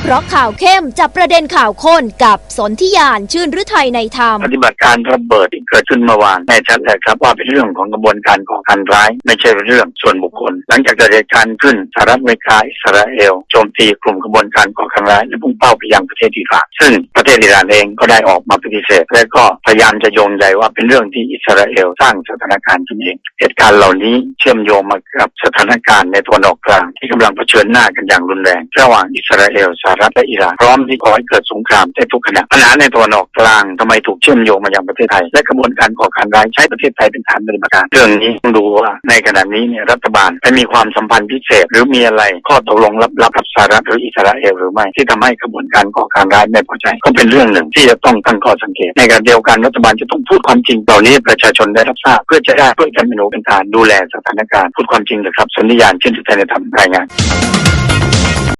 เคราะห์ข่าวเข้มจับประเด็นข่าวข้นกับสนธิยานชื่นฤทัยในธรรม ปฏิบัติการระเบิดที่เกิดขึ้นเมื่อวานแน่ชัดเลยครับว่าเป็นเรื่องของกระบวนการก่อการร้าย ไม่ใช่เรื่องส่วนบุคคล หลังจากเกิดเหตุการณ์ขึ้นสหรัฐอเมริกาอิสราเอลโจมตีกลุ่มกระบวนการก่อการร้ายและพุ่งเป้าไปยังประเทศอิหร่านซึ่งประเทศอิหร่านเองก็ได้ออกมาปฏิเสธ และก็พยายามจะโยงใยว่าเป็นเรื่องที่อิสราเอลสร้างสถานการณ์ขึ้นเอง เหตุการณ์เหล่านี้เชื่อมโยงมากับสถานการณ์ในตะวันออกกลางที่กำลังเผชิญหน้ากันอย่างรุนแรง ระหว่างอิสราเอลสหรัฐและอิหร่านพร้อมที่ก่อให้เกิดสงครามในทุกขณะปัญหาในตะวันออกกลางทำไมถูกเชื่อมโยงมายังประเทศไทย และกระบวนการก่อการร้ายใช้ประเทศไทยเป็นฐานปฏิบัติการเรื่องนี้ต้องดูว่าในขณะนี้เนี่ยรัฐบาลไปมีความสัมพันธ์พิเศษ หรือมีอะไรข้อตกลงลับๆกับสหรัฐหรืออิสราเอลหรือไม่ที่ทำให้กระบวนการก่อการร้ายไม่พอใจ ก็เป็นเรื่องหนึ่งที่จะต้องตั้งข้อสังเกต ในขณะเดียวกันรัฐบาลจะต้องพูดความจริงเหล่านี้ประชาชนได้รับทราบเพื่อจะได้เพื่อกันเป็นหูเป็นตาดูแลสถานการณ์พูดความจริงเลยครับสัญญาณเช่นที่ไทยในทำรายงาน